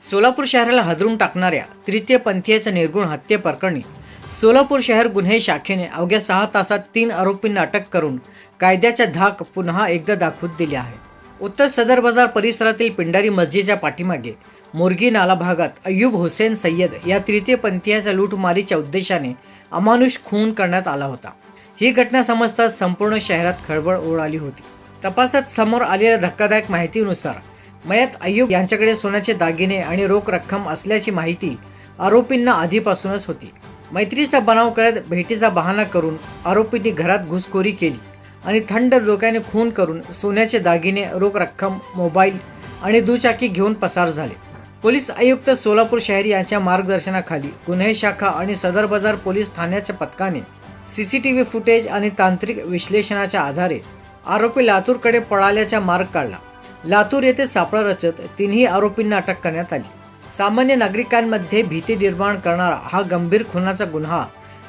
सोलापूर शहराला हदरून टाकणाऱ्या तृतीयपंथीयाच्या निर्गुण हत्येप्रकरणी सोलापूर शहर गुन्हे शाखेने अवघ्या सहा तासात तीन आरोपींना अटक करून कायद्याच्या धाक पुन्हा एकदा दाखवून दिली आहे. उत्तर सदर बाजार परिसरातील पिंडारी मस्जिदच्या पाठीमागे मुर्गी नाला भागात अय्यूब हुसेन सय्यद या तृतीयपंथीयाच्या लूटमारीच्या उद्देशाने अमानुष खून करण्यात आला होता. ही घटना समजताच संपूर्ण शहरात खळबळ उडाली होती. तपासात समोर आलेल्या धक्कादायक माहितीनुसार मयत अय्यूब यांच्याकडे सोन्याचे दागिने आणि रोख रक्कम असल्याची माहिती आरोपींना आधीपासूनच होती. मैत्रीचा बनाव करत भेटीचा बहाणा करून आरोपींनी घरात घुसखोरी केली आणि थंड डोक्याने खून करून सोन्याचे दागिने रोख रक्कम मोबाईल आणि दुचाकी घेऊन पसार झाले. पोलीस आयुक्त सोलापूर शहर यांच्या मार्गदर्शनाखाली गुन्हे शाखा आणि सदर बाजार पोलीस ठाण्याच्या पथकाने C C T V footage आणि तांत्रिक विश्लेषणाच्या आधारे आरोपी लातूरकडे पळाल्याचा मार्ग काढला. लातूर येथे सापळा रचत तिन्ही आरोपींना अटक करण्यात आली. सामान्य नागरिकांमध्ये भीती निर्माण करणारा हा गंभीर खुनाचा गुन्हा.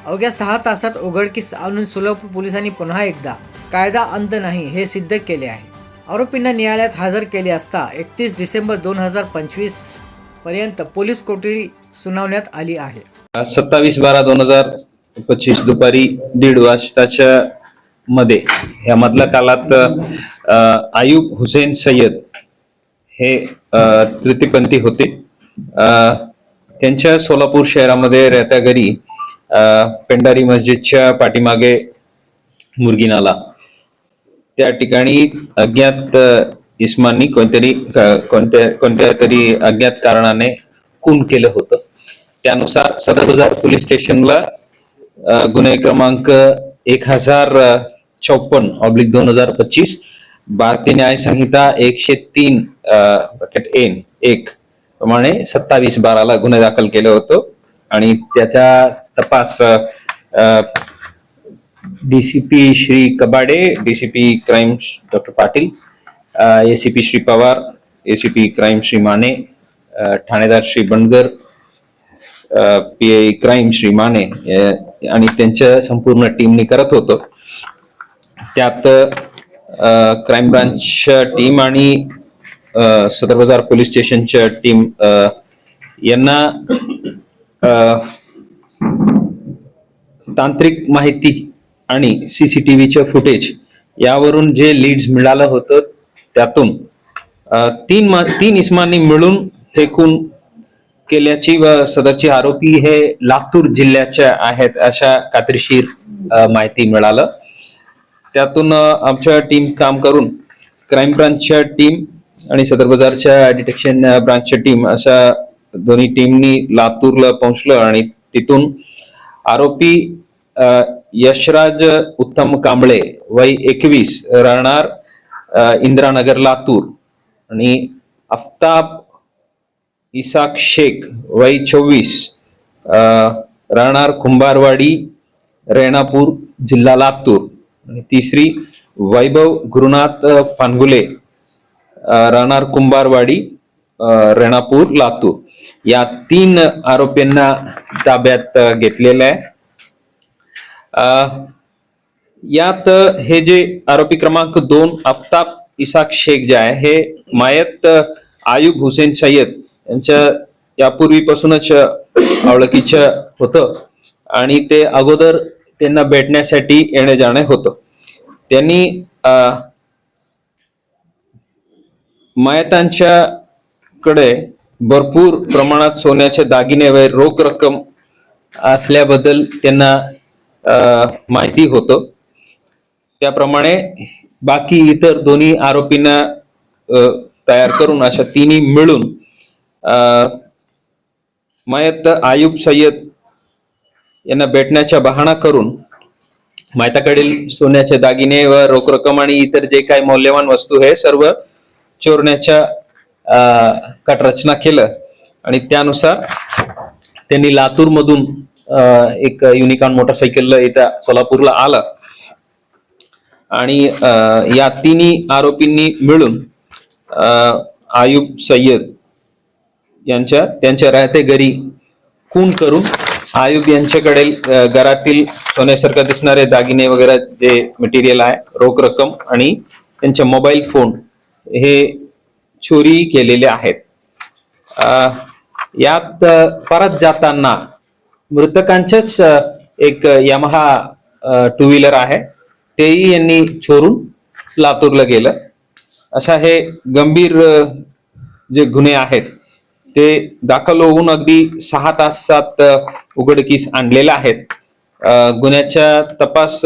अवघ्या सहा तासात उघडकीस आणून सुलभ पोलिसांनी पुन्हा एकदा कायदा अंत नाही हे सिद्ध केले आहे. आरोपींना न्यायालयात हजर केले असता एकतीस डिसेंबर दोन हजार पंचवीसपर्यंत पोलीस कोठडी सुनावण्यात आली आहे. सत्तावीस बारा दोन हजार पच्चीस दुपारी दीड वाजताच्या मध्ये यामधल्या कालात आयुब हुसेन सय्यद हे तृतीपंथी तृतीयपंथी होते. त्यांच्या सोलापूर शहरामध्ये राहत्या घरी पेंडारी मस्जिदच्या पाठीमागे मुर्गी नाला. त्या ठिकाणी अज्ञात अ, इस्मांनी कोणतरी कोणत्या कोणत्या तरी अज्ञात कारणाने खून केलं होतं. त्यानुसार सदर हजार पोलीस स्टेशनला गुन्हे क्रमांक एक हजार चौपन्न ऑब्लिक दोन हजार पच्चीस भारतीय न्याय संहिता एकशे तीन एन एक प्रमाणे सत्तावीस बाराला गुन्हे दाखल केलं होतं. आणि त्याचा तपास DCP Shri Kabade DCP crime doctor Patil ACP Shri Pawar ACP crime Shri Mane Thanedar Shri Bandgar P I crime Shri Mane आणि त्यांच्या संपूर्ण टीमने करत होतो. त्यात क्राईम ब्रांच टीम आणि सदर बाजार पोलीस स्टेशनच्या टीम अ, यांना अ, तांत्रिक माहिती आणि सीसीटीव्हीचे फुटेज यावरून जे लीड्स मिळालं होतं त्यातून तीन तीन इस्मांनी मिळून फेकून केल्याची व सदरचे आरोपी हे लातूर जिल्ह्याच्या आहेत अशा कात्रीशीर माहिती मिळालं. त्यातून आमच्या टीम काम करून क्राईम ब्रांचच्या टीम आणि सदर बाजारच्या डिटेक्शन ब्रांचच्या टीम अशा दोन्ही टीमनी लातूरला पोहोचलं आणि तिथून आरोपी यशराज उत्तम कांबळे वय एकवीस राहणार इंदिरानगर लातूर आणि अफ्ताब इसाक शेख वय चोवीस राहणार कुंभारवाडी रेणापूर जिल्हा लातूर. आणि तिसरी वैभव गुरुनाथ फानगुले पानगुले राहणार कुंभारवाडी रेणापूर लातूर. या तीन आरोपींना ताब्यात घेतलेलं आहे. यात हे जे आरोपी क्रमांक दोन आफताब इसाक शेख जे आहे हे मायत आयुब हुसेन सय्यद यांच्या यापूर्वीपासूनच अ, ओळखीचं होतं. आणि ते अगोदर त्यांना भेटण्यासाठी येणे जाणे होतं. त्यांनी अ, मायतांच्या कडे भरपूर प्रमाणात सोन्याचे दागिने व रोख रक्कम असल्याबद्दल त्यांना माहिती होतं. त्याप्रमाणे बाकी इतर दोन्ही आरोपींना तयार करून अशा तिन्ही मिळून मयत आयुब सय्यद यांना भेटण्याच्या बहाणा करून मायताकडील सोन्याचे दागिने व रोख रक्कम आणि इतर जे काही मौल्यवान वस्तू हे सर्व चोरण्याच्या कट रचना केलं. आणि त्यानुसार त्यांनी लातूर मधून एक युनिकॉन मोटरसायकल इथं सोलापूरला आला. आणि या तिन्ही आरोपींनी मिळून आयुब सय्यद यांच्या त्यांच्या राहते घरी खून करून आयुब यांच्याकडे घरातील सोन्यासारखं दिसणारे दागिने वगैरे जे मटेरियल आहे रोख रक्कम आणि त्यांचे मोबाईल फोन हे चोरी केलेले आहेत. यात परत जाताना मृतकांचेच एक यमहा टू व्हीलर आहे. तेही यांनी चोरून लातूरला गेलं. अशा हे गंभीर जे गुन्हे आहेत ते दाखल होऊन अगदी सहा तासात उघडकीस आणलेले आहेत. गुन्ह्याचा गुन्ह्याच्या तपास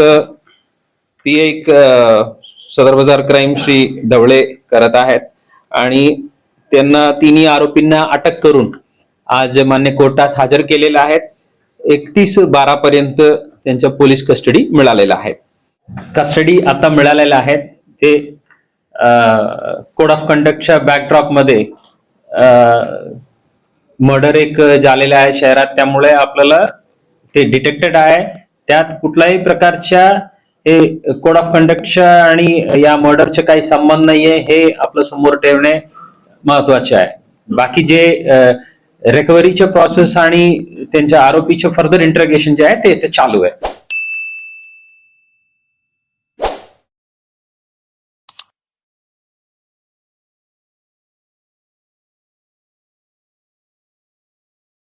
ती एक सदर बाजार क्राईम श्री ढवळे करत आहेत. आणि त्यांना तिन्ही आरोपींना अटक करून आज मान्य कोर्टात हजर केलेले आहेत. एकतीस बारा पर्यंत त्यांच्या पोलीस कस्टडी मिळालेल्या आहेत कस्टडी आता मिळालेल्या आहेत ते कोड ऑफ कंडक्टच्या बॅकड्रॉपमध्ये मर्डर एक झालेलं आहे शहरात. त्यामुळे आपल्याला ते डिटेक्टेड आहे. त्यात कुठल्याही प्रकारच्या हे कोड ऑफ कंडक्टच्या आणि या मर्डरचे काही संबंध नाहीये. हे आपलं समोर ठेवणे महत्त्वाचे आहे. बाकी जे रिकव्हरीचे प्रोसेस आणि त्यांच्या आरोपीचे फर्दर इंटरगेशन जे आहे ते चालू आहे.